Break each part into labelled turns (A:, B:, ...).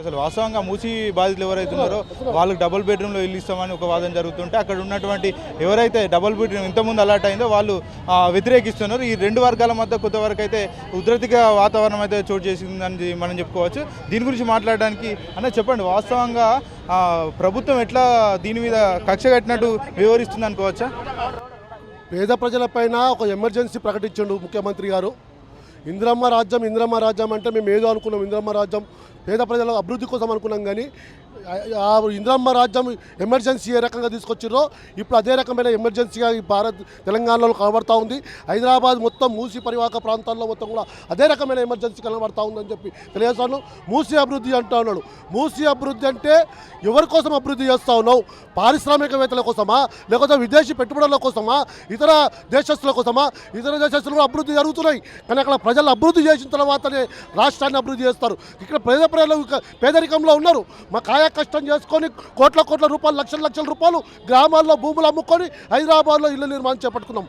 A: అసలు వాస్తవంగా మూసి బాధితులు ఎవరైతే ఉన్నారో వాళ్ళకి డబుల్ బెడ్రూమ్లో ఇల్లు ఇస్తామని ఒక వాదన జరుగుతుంటే అక్కడ ఉన్నటువంటి ఎవరైతే డబుల్ బెడ్రూమ్ ఇంతకుముందు అలర్ట్ అయిందో వాళ్ళు వ్యతిరేకిస్తున్నారు. ఈ రెండు వర్గాల మధ్య కొంతవరకు అయితే ఉధృతిగా వాతావరణం అయితే చోటు చేసిందని మనం చెప్పుకోవచ్చు. దీని గురించి మాట్లాడడానికి అన్న చెప్పండి వాస్తవంగా ప్రభుత్వం ఎట్లా దీని మీద కక్ష కట్టినట్టు వివరిస్తుంది అనుకోవచ్చా
B: పేద ప్రజలపైన ఒక ఎమర్జెన్సీ ప్రకటించండు ముఖ్యమంత్రి గారు. ఇంద్రమ్మ రాజ్యం ఇంద్రమ్మ రాజ్యం అంటే మేము ఏదో అనుకున్నాం. ఇంద్రమ్మ రాజ్యం పేద ప్రజల అభివృద్ధి కోసం అనుకున్నాం కానీ ఆ- రాజ్యం ఎమర్జెన్సీ ఏ రకంగా తీసుకొచ్చిరో ఇప్పుడు అదే రకమైన ఎమర్జెన్సీగా ఈ భారత్ తెలంగాణలో కనబడతా ఉంది. హైదరాబాద్ మొత్తం మూసి పరివాహక ప్రాంతాల్లో మొత్తం కూడా అదే రకమైన ఎమర్జెన్సీ కనబడతా ఉందని చెప్పి తెలియజేస్తాను. మూసి అభివృద్ధి అంటా ఉన్నాడు. మూసి అభివృద్ధి అంటే ఎవరి కోసం అభివృద్ధి చేస్తా ఉన్నావు? పారిశ్రామికవేత్తల కోసమా? లేకపోతే విదేశీ పెట్టుబడుల కోసమా? ఇతర దేశస్తుల కోసమా? ఇతర దేశస్తులు అభివృద్ధి జరుగుతున్నాయి. కానీ అక్కడ ప్రజలు అభివృద్ధి చేసిన తర్వాతనే రాష్ట్రాన్ని అభివృద్ధి చేస్తారు. ఇక్కడ పేద ప్రజలు పేదరికంలో ఉన్నారు. మా కాయ కష్టం చేసుకొని కోట్ల కోట్ల రూపాయలు లక్షల లక్షల రూపాయలు గ్రామాల్లో భూములు అమ్ముకొని హైదరాబాద్లో ఇల్లు నిర్మాణం చేపట్టుకున్నాం.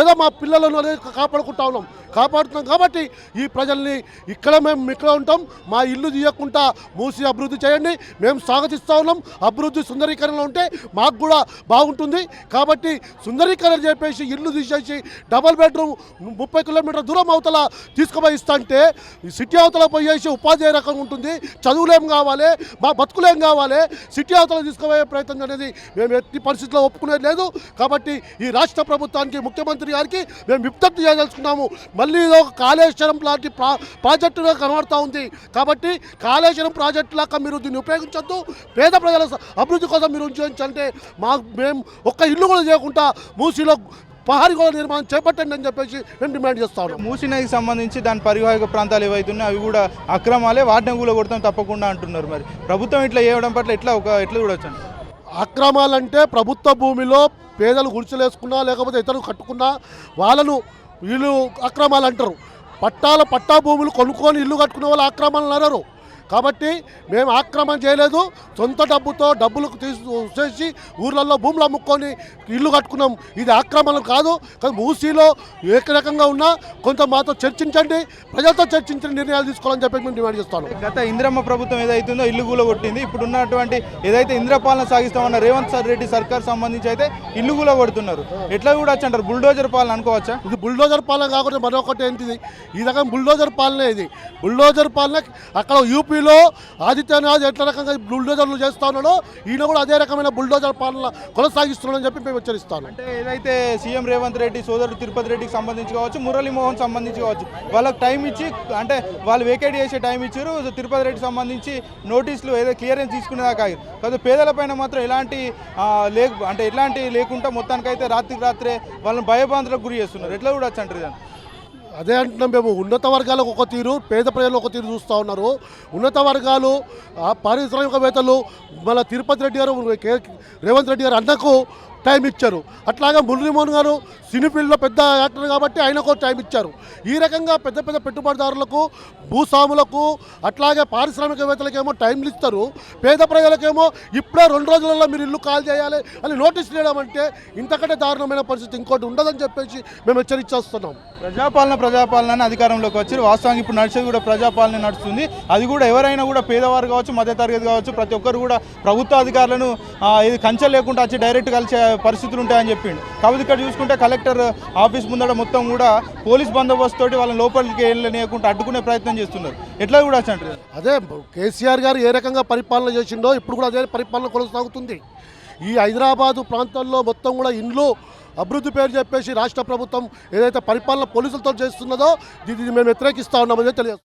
B: ఏదో మా పిల్లలను అనేది కాపాడుకుంటా ఉన్నాం. కాపాడుతున్నాం కాబట్టి ఈ ప్రజల్ని ఇక్కడ మేము ఇక్కడ ఉంటాం. మా ఇల్లు తీయకుండా మూసి అభివృద్ధి చేయండి. మేము స్వాగతిస్తూ ఉన్నాం. అభివృద్ధి సుందరీకరణలో ఉంటే మాకు కూడా బాగుంటుంది. కాబట్టి సుందరీకరణ చెప్పేసి ఇల్లు తీసేసి డబల్ బెడ్రూమ్ ముప్పై కిలోమీటర్ దూరం అవతల తీసుకుపోయి ఇస్తా అంటే సిటీ అవతల పోయేసి ఉపాధి రకంగా ఉంటుంది. చదువులేం కావాలి. మా బతుకులేం కావాలి. సిటీ అవతల తీసుకుపోయే ప్రయత్నం అనేది మేము ఎట్టి పరిస్థితుల్లో ఒప్పుకునేది లేదు. కాబట్టి ఈ రాష్ట్ర ప్రభుత్వానికి ముఖ్యమంత్రి గారికి మేము విజ్ఞప్తి చేయదలుచుకున్నాము. మళ్ళీ ఒక కాళేశ్వరం లాంటి ప్రా ప్రాజెక్టుగా కనబడతా ఉంది. కాబట్టి కాళేశ్వరం ప్రాజెక్టు లాగా మీరు దీన్ని ఉపయోగించొద్దు. పేద ప్రజల అభివృద్ధి కోసం మీరు ఉంచంటే మా మేము ఒక్క ఇల్లు కూడా చేయకుండా మూసీలో గోడ నిర్మాణం చేపట్టండి అని చెప్పేసి మేము డిమాండ్ చేస్తా ఉన్నాం
A: మూసీ నదికి సంబంధించి దాని పరివాహక ప్రాంతాలు ఏవైతే ఉన్నాయో అవి కూడా అక్రమాలే వాటిని కూడా కొడతాం తప్పకుండా అంటున్నారు మరి. ప్రభుత్వం ఇట్లా చేయడం పట్ల ఎట్లా ఒక ఎట్లా చూడొచ్చు
B: అక్రమాలంటే ప్రభుత్వ భూమిలో పేదలు గుడిసెలేసుకున్నా లేకపోతే ఇతరులు కట్టుకున్నా వాళ్ళను వీళ్ళు అక్రమాలు అంటారు. పట్టాల పట్టా భూములు కొనుక్కొని ఇల్లు కట్టుకునే వాళ్ళు అక్రమాలు అనరు. కాబట్టి మేము ఆక్రమణ చేయలేదు. సొంత డబ్బుతో డబ్బులకు తీసేసి ఊర్లలో భూములు అమ్ముకొని ఇల్లు కట్టుకున్నాం. ఇది ఆక్రమణ కాదు. కానీ మూసీలో ఏ రకంగా ఉన్నా కొంత మాతో చర్చించండి. ప్రజలతో చర్చించిన నిర్ణయాలు తీసుకోవాలని చెప్పి మేము డిమాండ్ చేస్తాను.
A: గత ఇంద్రమ్మ ప్రభుత్వం ఏదైతుందో ఇల్లు కూల కొట్టింది ఇప్పుడు ఉన్నటువంటి ఏదైతే ఇంద్రపాలన సాగిస్తామన్న రేవంత్ సార్ రెడ్డి సర్కార్ సంబంధించి అయితే ఇల్లు కూల కొడుతున్నారు ఎట్లా కూడా అంటారు బుల్డోజర్ పాలన అనుకోవచ్చా?
B: ఇది బుల్డోజర్ పాలన కాకుండా మరొకటి ఏంటిది? ఈ రకం బుల్డోజర్ పాలనే ఇది. బుల్డోజర్ పాలన అక్కడ యూపీలో ఆదిత్యనాథ్ ఎట్లా రకంగా బుల్డోజర్లు చేస్తా ఉన్నాడో ఈయన కూడా అదే రకమైన బుల్డోజర్ పాలన కొనసాగిస్తున్నాడని చెప్పి మేము హెచ్చరిస్తాను.
A: అంటే ఏదైతే సీఎం రేవంత్ రెడ్డి సోదరుడు తిరుపతి రెడ్డికి సంబంధించి కావచ్చు మురళీమోహన్ సంబంధించి కావచ్చు వాళ్ళకి టైం ఇచ్చి అంటే వాళ్ళు వేకేట్ చేసే టైం ఇచ్చారు తిరుపతి రెడ్డికి సంబంధించి నోటీసులు ఏదో క్లియరెన్స్ తీసుకునేదాకా కాదు పేదలపైన మాత్రం ఎలాంటి లేకు లే అంటే ఎలాంటి లేకుండా మొత్తానికైతే రాత్రికి రాత్రే వాళ్ళని భయభ్రాంతులకు గురి చేస్తున్నారు. ఎట్లా కూడా అంటారు
B: అదే అంటున్నాం మేము. ఉన్నత వర్గాలకు ఒక తీరు పేద ప్రజలు ఒక తీరు చూస్తూ ఉన్నారు. ఉన్నత వర్గాలు ఆ పారిశ్రామికవేత్తలు మన తిరుపతి రెడ్డి గారు కే- రేవంత్ రెడ్డి గారు అన్నకు టైం ఇచ్చారు. అట్లాగే మురళీమోహన్ గారు సినీ ఫీల్డ్లో పెద్ద యాక్టర్ కాబట్టి ఆయనకు టైం ఇచ్చారు. ఈ రకంగా పెద్ద పెద్ద పెట్టుబడిదారులకు భూస్వాములకు అట్లాగే పారిశ్రామికవేత్తలకేమో టైంలు ఇస్తారు. పేద ప్రజలకేమో ఇప్పుడే రెండు రోజులలో మీరు ఇల్లు కాల్ చేయాలి అని నోటీస్ చేయడం అంటే ఇంతకంటే దారుణమైన పరిస్థితి ఇంకోటి ఉండదని చెప్పేసి మేము హెచ్చరించేస్తున్నాం
A: ప్రజాపాలన ప్రజాపాలన అధికారంలోకి వచ్చి వాస్తవానికి ఇప్పుడు నడిచేది కూడా ప్రజాపాలన నడుస్తుంది. అది కూడా ఎవరైనా కూడా పేదవారు కావచ్చు మధ్యతరగతి కావచ్చు ప్రతి ఒక్కరు కూడా ప్రభుత్వ అధికారులను ఇది కంచె లేకుండా వచ్చి డైరెక్ట్ కలిసే పరిస్థితులు ఉంటాయని చెప్పిండు. కాబట్టి ఇక్కడ చూసుకుంటే కలెక్టర్ ఆఫీస్ ముందర మొత్తం కూడా పోలీస్ బందోబస్తు తోటి వాళ్ళని లోపలికి వెళ్ళనియకుండా అడ్డుకునే ప్రయత్నం చేస్తున్నారు. ఎట్లా కూడా అంటారు
B: అదే కేసీఆర్ గారు ఏ రకంగా పరిపాలన చేసిండో ఇప్పుడు కూడా అదే పరిపాలన కొనసాగుతుంది. ఈ హైదరాబాదు ప్రాంతంలో మొత్తం కూడా ఇండ్లు అభివృద్ధి పేరు చెప్పేసి రాష్ట్ర ప్రభుత్వం ఏదైతే పరిపాలన పోలీసులతో చేస్తున్నదో ఇది మేము వ్యతిరేకిస్తా ఉన్నామని తెలియదు